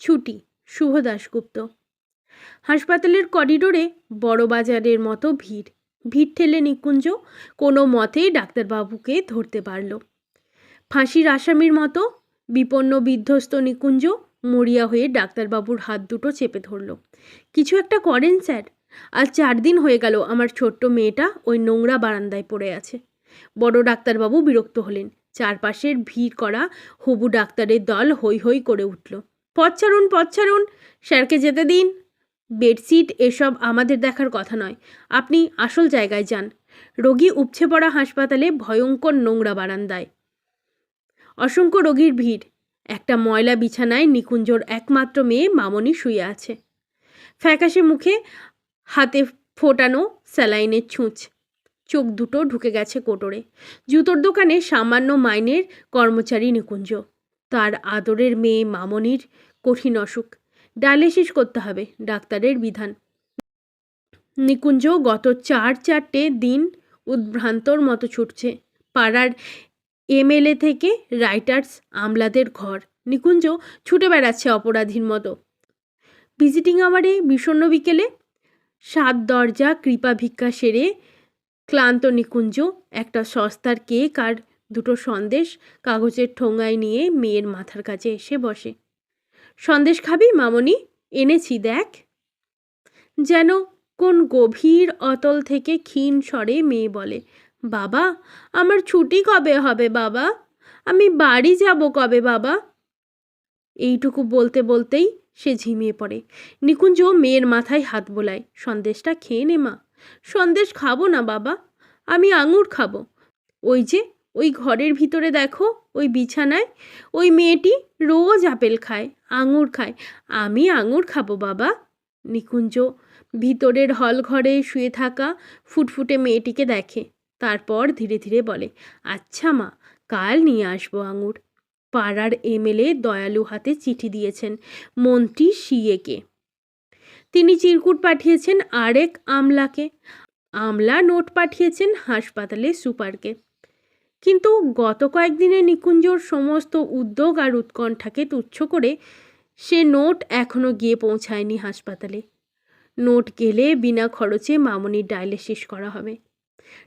ছুটি, শুভ দাশগুপ্ত। হাসপাতালের করিডোরে বড় বাজারের মতো ভিড়। ভিড় ঠেলে নিকুঞ্জ কোনো মতেই ডাক্তারবাবুকে ধরতে পারল। ফাঁসির আসামির মতো বিপন্ন বিধ্বস্ত নিকুঞ্জ মরিয়া হয়ে ডাক্তারবাবুর হাত দুটো চেপে ধরল। কিছু একটা করেন, স্যার। আজ চার দিন হয়ে গেল আমার ছোট্ট মেয়েটা ওই নোংরা বারান্দায় পড়ে আছে। বড় ডাক্তারবাবু বিরক্ত হলেন। চারপাশের ভিড় করা হবু ডাক্তারের দল হৈ হৈ করে উঠল। পথ ছাড়ুন পথ ছাড়ুন, স্যারকে যেতে দিন। বেডশিট এসব আমাদের দেখার কথা নয়। আপনি আসল জায়গায় যান। রোগী উপছে পড়া হাসপাতালে ভয়ঙ্কর নোংরা বারান্দায়। অসংখ্য রোগীর ভিড়। একটা ময়লা বিছানায় নিকুঞ্জর একমাত্র মেয়ে মামনি শুয়ে আছে। ফ্যাকাশে মুখে হাতে ফোটানো স্যালাইনের ছুঁচ। চোখ দুটো ঢুকে গেছে কোটরে। জুতোর দোকানে সামান্য মাইনের কর্মচারী নিকুঞ্জ। তার আদরের মেয়ে মামনির কঠিন অসুখ। ডায়ালিসিস করতে হবে, ডাক্তারের বিধান। নিকুঞ্জ গত চার চারটে দিন উদ্ভ্রান্তর মতো ছুটছে। পাড়ার এমএলএ থেকে রাইটার্স আমলাদের ঘর। নিকুঞ্জ ছুটে বেড়াচ্ছে অপরাধীর মতো। ভিজিটিং আওয়ারে বিষণ্ণ বিকেলে সাত দরজা কৃপা ভিক্ষা সেরে ক্লান্ত নিকুঞ্জ একটা সস্তার কেক আর দুটো সন্দেশ কাগজের ঠোঙায় নিয়ে মেয়ের মাথার কাছে এসে বসে। সন্দেশ খাবি, মামনি? এনেছি, দেখ। যেন কোন গভীর অতল থেকে ক্ষীণ স্বরে মেয়ে বলে, বাবা, আমার ছুটি কবে হবে, বাবা? আমি বাড়ি যাব কবে, বাবা? এইটুকু বলতে বলতেই সে ঝিমিয়ে পড়ে। নিকুঞ্জ মেয়ের মাথায় হাত বোলায়, সন্দেশটা খেয়ে নে, মা। সন্দেশ খাব না, বাবা। আমি আঙুর খাব। ওই যে ওই ঘরের ভিতরে দেখো, ওই বিছানায়, ওই মেয়েটি রোজ আপেল খায়, আঙুর খায়। আমি আঙুর খাব বাবা। নিকুঞ্জ ভিতরের হল ঘরে শুয়ে থাকা ফুটফুটে মেয়েটিকে দেখে। তারপর ধীরে ধীরে বলে আচ্ছা মা, কাল নিয়ে আসব আঙুর। পাড়ার এমএলএ দয়ালু হাতে চিঠি দিয়েছেন, মন্ত্রী সিএকে। তিনি চিরকুট পাঠিয়েছেন আরেক আমলাকে। আমলা নোট পাঠিয়েছেন হাসপাতালে সুপারকে। কিন্তু গত কয়েকদিনে নিকুঞ্জর সমস্ত উদ্যোগ আর উৎকণ্ঠাকে তুচ্ছ করে সে নোট এখনও গিয়ে পৌঁছায়নি হাসপাতালে। নোট গেলে বিনা খরচে মামনির ডায়ালিসিস করা হবে।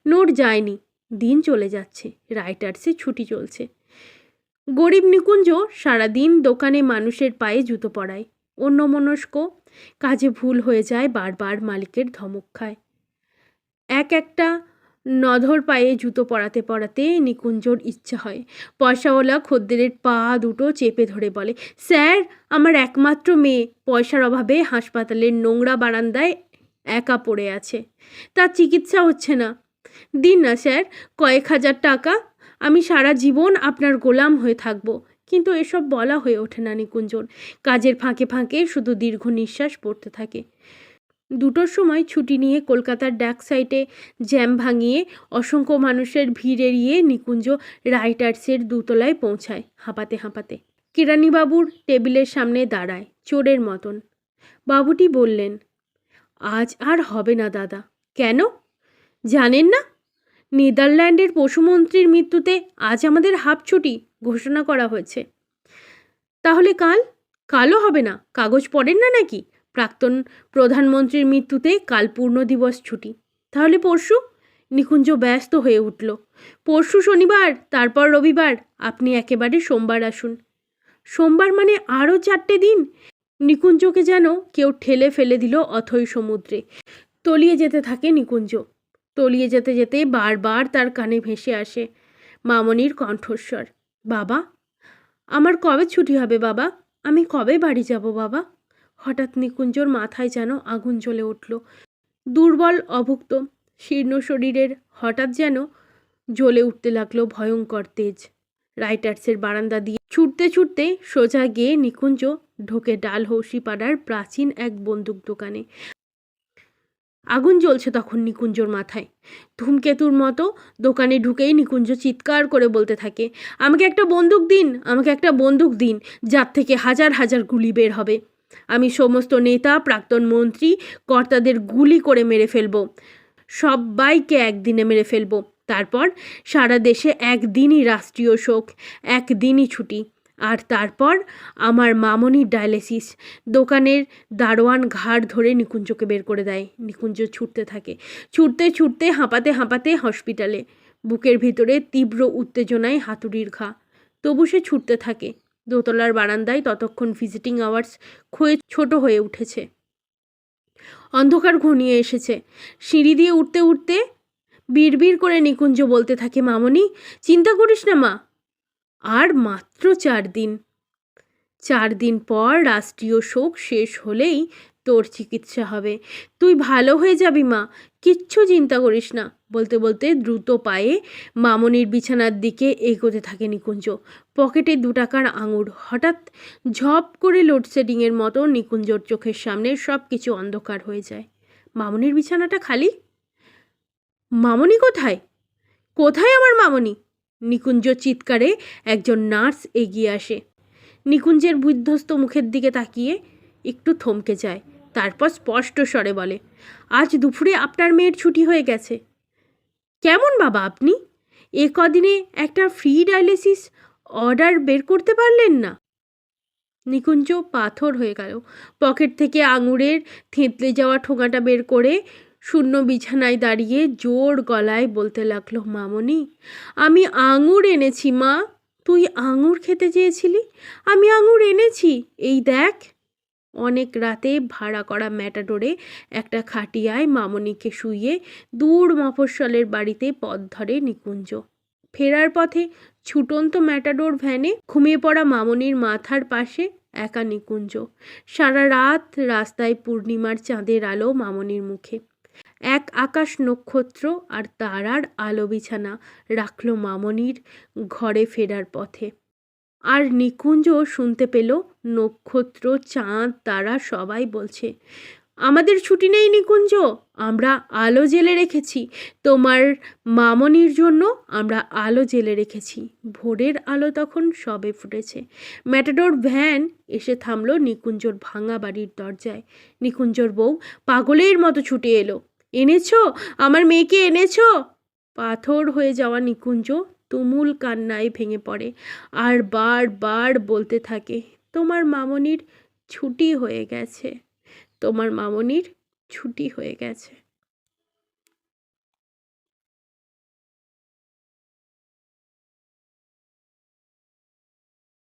নোট যায়নি, দিন চলে যাচ্ছে, রাইটার্সে ছুটি চলছে। গরিব নিকুঞ্জ সারাদিন দোকানে মানুষের পায়ে জুতো পরায়। অন্যমনস্ক, কাজে ভুল হয়ে যায় বারবার মালিকের ধমক খায়। এক একটা নধর পায়ে জুতো পরাতে পরাতে নিকুঞ্জর ইচ্ছা হয়। পয়সাওয়ালা খদ্দেরের পা দুটো চেপে ধরে বলে, স্যার, আমার একমাত্র মেয়ে। পয়সার অভাবে হাসপাতালের নোংরা বারান্দায় একা পড়ে আছে। তার চিকিৎসা হচ্ছে না। দিন না, স্যার, কয়েক হাজার টাকা। আমি সারা জীবন আপনার গোলাম হয়ে থাকব। কিন্তু এসব বলা হয়ে ওঠে না নিকুঞ্জর। কাজের ফাঁকে ফাঁকে শুধু দীর্ঘ নিঃশ্বাস পড়তে থাকে। দুটোর সময় ছুটি নিয়ে কলকাতার ডাক সাইটে জ্যাম ভাঙিয়ে অসংখ্য মানুষের ভিড় এড়িয়ে নিকুঞ্জ রাইটার্সের দুতলায় পৌঁছায় হাঁপাতে হাঁপাতে। কিরানিবাবুর টেবিলের সামনে দাঁড়ায় চোরের মতন। বাবুটি বললেন, আজ আর হবে না দাদা। কেন? জানেন না, নেদারল্যান্ডের পশুমন্ত্রীর মৃত্যুতে আজ আমাদের হাফ ছুটি ঘোষণা করা হয়েছে। তাহলে কাল? কালও হবে না। কাগজ পড়েন না নাকি? প্রাক্তন প্রধানমন্ত্রীর মৃত্যুতে কাল পূর্ণ দিবস ছুটি। তাহলে পরশু? নিকুঞ্জ ব্যস্ত হয়ে উঠল। পরশু শনিবার, তারপর রবিবার, আপনি একেবারে সোমবার আসুন। সোমবার মানে আরও চারটে দিন? নিকুঞ্জকে যেন কেউ ঠেলে ফেলে দিল অথই সমুদ্রে। তলিয়ে যেতে থাকে নিকুঞ্জ। তলিয়ে যেতে যেতে বারবার তার কানে ভেসে আসে মামনির কণ্ঠস্বর। বাবা, আমার কবে ছুটি হবে বাবা? আমি কবে বাড়ি যাব বাবা? হঠাৎ নিকুঞ্জর মাথায় যেন আগুন জ্বলে উঠল। দুর্বল, অভুক্ত, শীর্ণ শরীরের হঠাৎ যেন জ্বলে উঠতে লাগল ভয়ঙ্কর তেজ। রাইটার্সের বারান্দা দিয়ে ছুটতে ছুটতে সোজা গিয়ে নিকুঞ্জ ঢোকে ডালহৌসি পাড়ার প্রাচীন এক বন্দুক দোকানে। আগুন জ্বলছে তখন নিকুঞ্জর মাথায়। ধূমকেতুর মতো দোকানে ঢুকেই নিকুঞ্জ চিৎকার করে বলতে থাকে, আমাকে একটা বন্দুক দিন, আমাকে একটা বন্দুক দিন, যার থেকে হাজার হাজার গুলি বের হবে। আমি সমস্ত নেতা, প্রাক্তন মন্ত্রী, কর্তাদের গুলি করে মেরে ফেলব। সবাইকে একদিনে মেরে ফেলব। তারপর সারা দেশে একদিনই রাষ্ট্রীয় শোক, একদিনই ছুটি। আর তারপর আমার মামনির ডায়ালিসিস দোকানের দারোয়ান ঘাড় ধরে নিকুঞ্জকে বের করে দেয়। নিকুঞ্জ ছুটতে থাকে। ছুটতে ছুটতে হাঁপাতে হাঁপাতে হসপিটালে। বুকের ভিতরে তীব্র উত্তেজনায় হাতুড়ির ঘা। তবু সে ছুটতে থাকে। দোতলার বারান্দায় ততক্ষণ ভিজিটিং আওয়ার্স খুয়ে ছোট হয়ে উঠেছে। অন্ধকার ঘনিয়ে এসেছে। সিঁড়ি দিয়ে উঠতে উঠতে বিড়বিড় করে নিকুঞ্জ বলতে থাকে, মামনি, চিন্তা করিস না মা। আর মাত্র চার দিন। চার দিন পর রাষ্ট্রীয় শোক শেষ হলেই তোর চিকিৎসা হবে। তুই ভালো হয়ে যাবি মা, কিচ্ছু চিন্তা করিস না। বলতে বলতে দ্রুত পায়ে মামনির বিছানার দিকে এগোতে থাকে নিকুঞ্জ। পকেটে দু টাকার আঙুর। হঠাৎ ঝপ করে লোডশেডিংয়ের মতো নিকুঞ্জর চোখের সামনে সব কিছু অন্ধকার হয়ে যায়। মামনির বিছানাটা খালি? মামনি কোথায়? কোথায় আমার মামনি? নিকুঞ্জ চিৎকারে একজন নার্স এগিয়ে আসে। নিকুঞ্জের বিধ্বস্ত মুখের দিকে তাকিয়ে একটু থমকে যায়। তারপর স্পষ্ট স্বরে বলে, আজ দুপুরে আপনার মেয়ের ছুটি হয়ে গেছে। কেমন বাবা আপনি? এ কদিনে একটা ফ্রি ডায়ালিসিস অর্ডার বের করতে পারলেন না? নিকুঞ্জ পাথর হয়ে গেল। পকেট থেকে আঙুরের থেঁতলে যাওয়া ঠোঙাটা বের করে শূন্য বিছানায় দাঁড়িয়ে জোর গলায় বলতে লাগল, মামনি, আমি আঙুর এনেছি মা। তুই আঙুর খেতে চেয়েছিলি? আমি আঙুর এনেছি। এই দেখ। অনেক রাতে ভাড়া করা ম্যাটাডোরে একটা খাটিয়ায় মামনিকে শুইয়ে দূর মফস্বলের বাড়িতে পথ ধরে নিকুঞ্জ। ফেরার পথে ছুটন্ত ম্যাটাডোর ভ্যানে ঘুমিয়ে পড়া মামনির মাথার পাশে একা নিকুঞ্জ। সারা রাত রাস্তায় পূর্ণিমার চাঁদের আলো মামনির মুখে। এক আকাশ নক্ষত্র আর তারার আলো বিছানা রাখল মামনির ঘরে ফেরার পথে। আর নিকুঞ্জ শুনতে পেল, নক্ষত্র, চাঁদ, তারা সবাই বলছে, আমাদের ছুটি নেই নিকুঞ্জ, আমরা আলো জেলে রেখেছি, তোমার মামনির জন্য আমরা আলো জেলে রেখেছি। ভোরের আলো তখন সবে ফুটেছে। ম্যাটাডোর ভ্যান এসে থামলো নিকুঞ্জর ভাঙা বাড়ির দরজায়। নিকুঞ্জর বউ, পাগলের মতো ছুটে এলো। এনেছো? আমার মেয়েকে এনেছো? পাথর হয়ে যাওয়া নিকুঞ্জ তুমুল কান্নায় ভেঙে পড়ে। আর বার বার বলতে থাকে, তোমার মামনির ছুটি হয়ে গেছে। তোমার মামনির ছুটি হয়ে গেছে।